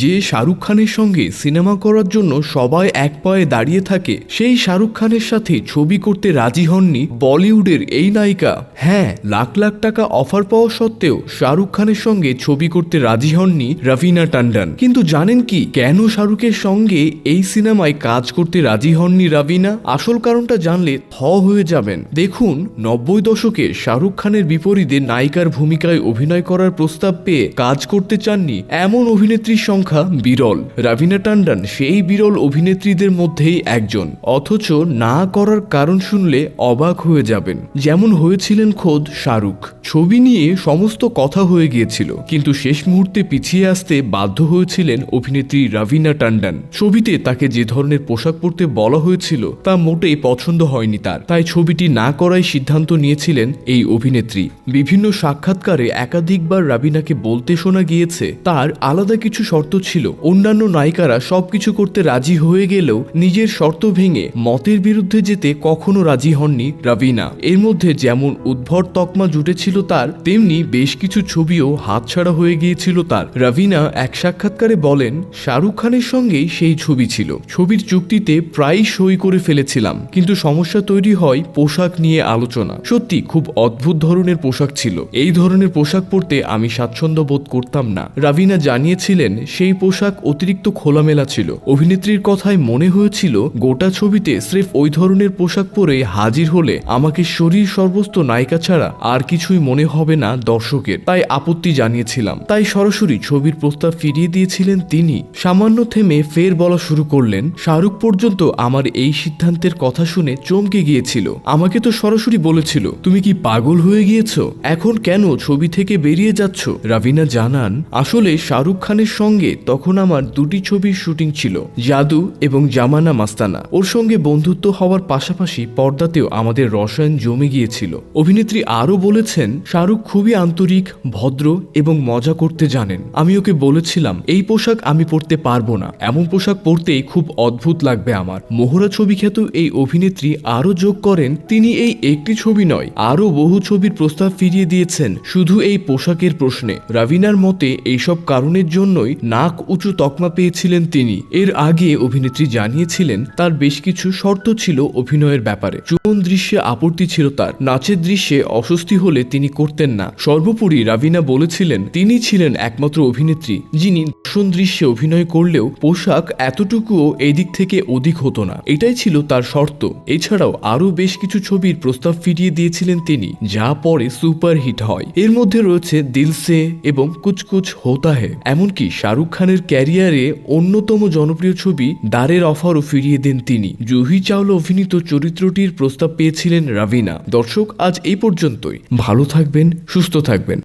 যে শাহরুখ খানের সঙ্গে সিনেমা করার জন্য সবাই এক পায়ে দাঁড়িয়ে থাকে, সেই শাহরুখ খানের সাথে ছবি করতে রাজি হননি বলিউডের এই নায়িকা। হ্যাঁ লাখ লাখ টাকা অফার পাওয়া সত্ত্বেও শাহরুখ খানের সঙ্গে ছবি করতে রাজি হননি রবিনা টান্ডন। কিন্তু জানেন কি, কেন শাহরুখের সঙ্গে এই সিনেমায় কাজ করতে রাজি হননি রাবিনা আসল কারণটা জানলে থ হয়ে যাবেন। দেখুন, নব্বই দশকে শাহরুখ খানের বিপরীতে নায়িকার ভূমিকায় অভিনয় করার প্রস্তাব পেয়ে কাজ করতে চাননি এমন অভিনেত্রীর সংখ্যা বিরল। রাভিনা টান্ডন সেই বিরল অভিনেত্রীদের মধ্যেই একজন। অথচ না করার কারণ শুনলে অবাক হয়ে যাবেন। যেমন হয়েছিলেন খোদ শাহরুখ। ছবি নিয়ে সমস্ত কথা হয়ে গিয়েছিল। কিন্তু শেষ মুহূর্তে পিছিয়ে আসতে বাধ্য হয়েছিলেন অভিনেত্রী রাভিনা টান্ডন। ছবিতে তাকে যে ধরনের পোশাক পরতে বলা হয়েছিল, তা মোটেই পছন্দ হয়নি তার। তাই ছবিটি না করাই সিদ্ধান্ত নিয়েছিলেন এই অভিনেত্রী। বিভিন্ন সাক্ষাৎকারে একাধিকবার রাবিনাকে বলতে শোনা গিয়েছে, তার আলাদা কিছু শর্ত ছিল। অন্যান্য নায়িকারা সবকিছু করতে রাজি হয়ে গেলেও নিজের শর্ত ভেঙে মতের বিরুদ্ধে যেতে কখনো রাজি হননি রাবিনা। এর মধ্যে যেমন উদ্ভট তকমা জুটেছিল তার, তেমনি বেশ কিছু ছবিও হাতছাড়া হয়ে গিয়েছিল তার। রাবিনা এক সাক্ষাৎকারে বলেন, শাহরুখ খানের সঙ্গেই সেই ছবি ছিল। ছবির চুক্তিতে প্রায় সই করে ফেলেছিলাম। কিন্তু সমস্যা তৈরি হয় পোশাক নিয়ে আলোচনা। সত্যি, খুব অদ্ভুত ধরনের পোশাক ছিল। এই ধরনের পোশাক পরতে আমি স্বাচ্ছন্দ্য বোধ করতাম না। রাবিনা জানিয়েছিলেন সেই পোশাক অতিরিক্ত খোলামেলা ছিল। অভিনেত্রীর কথায় মনে হয়েছিল, গোটা ছবিতে স্রেফ ওই ধরনের পোশাক পরে হাজির হলে আমাকে শরীর সর্বস্ত নায়িকা ছাড়া আর কিছুই মনে হবে না দর্শকের। তাই আপত্তি জানিয়েছিলাম। তাই সরাসরি ছবির প্রস্তাব ফিরিয়ে দিয়েছিলেন তিনি। সামান্য থেমে ফের বলা শুরু করলেন, শাহরুখ পর্যন্ত আমার এই সিদ্ধান্তের কথা শুনে চমকে গিয়েছিল। আমাকে তো সরাসরি বলেছিল, তুমি কি পাগল হয়ে গিয়েছো? এখন কেন ছবি থেকে বেরিয়ে যাচ্ছ? রাভিনা জানান, আসলে শাহরুখ খানের সঙ্গে তখন আমার দুটি ছবির শুটিং ছিল, জাদু এবং জামানা মাস্তানা। ওর সঙ্গে বন্ধুত্ব হওয়ার পাশাপাশি পর্দাতেও আমাদের রসায়ন জমে গিয়েছিল। অভিনেত্রী আরও বলেছেন, শাহরুখ খুবই আন্তরিক, ভদ্র এবং মজা করতে জানেন। আমি ওকে বলেছিলাম, এই পোশাক আমি পরতে পারব না। এমন পোশাক পরতেই খুব অদ্ভুত লাগবে আমার। মোহরা ছবি খ্যাত এই অভিনেত্রী আরও যোগ করেন, তিনি এই একটি ছবি নয়, আরও বহু ছবির প্রস্তাব ফিরিয়ে দিয়েছেন, শুধু এই পোশাকের প্রশ্নে। রাভিনার মতে, এইসব কারণের জন্যই নাক উঁচু তকমা পেয়েছিলেন তিনি। এর আগে অভিনেত্রী জানিয়েছিলেন, তার বেশ কিছু শর্ত ছিল অভিনয়ের ব্যাপারে। চুমন দৃশ্যে আপত্তি ছিল তার। নাচের দৃশ্যে অস্বস্তি হলে তিনি করতেন না। সর্বোপরি রাভিনা বলেছিলেন, তিনি ছিলেন একমাত্র অভিনেত্রী, যিনি দর্শন দৃশ্যে অভিনয় করলেও পোশাক এতটুকুও এদিক থেকে অধিক হতো না। এটাই ছিল তার শর্ত। এছাড়াও আরও বেশ কিছু ছবির প্রস্তাব ফিরিয়ে দিয়েছিলেন তিনি, যা পরে সুপারহিট হয়। এর মধ্যে রয়েছে দিলসে এবং কুচকুচ হোতা হে এমনকি শাহরুখ খানের ক্যারিয়ারে অন্যতম জনপ্রিয় ছবি দারের অফারও ফিরিয়ে দেন তিনি। জুহি চাওলা অভিনীত চরিত্রটির প্রস্তাব পেয়েছিলেন রাভিনা। দর্শক আজ এই পর্যন্তই। ভালো থাকবেন সুস্থ থাকবেন।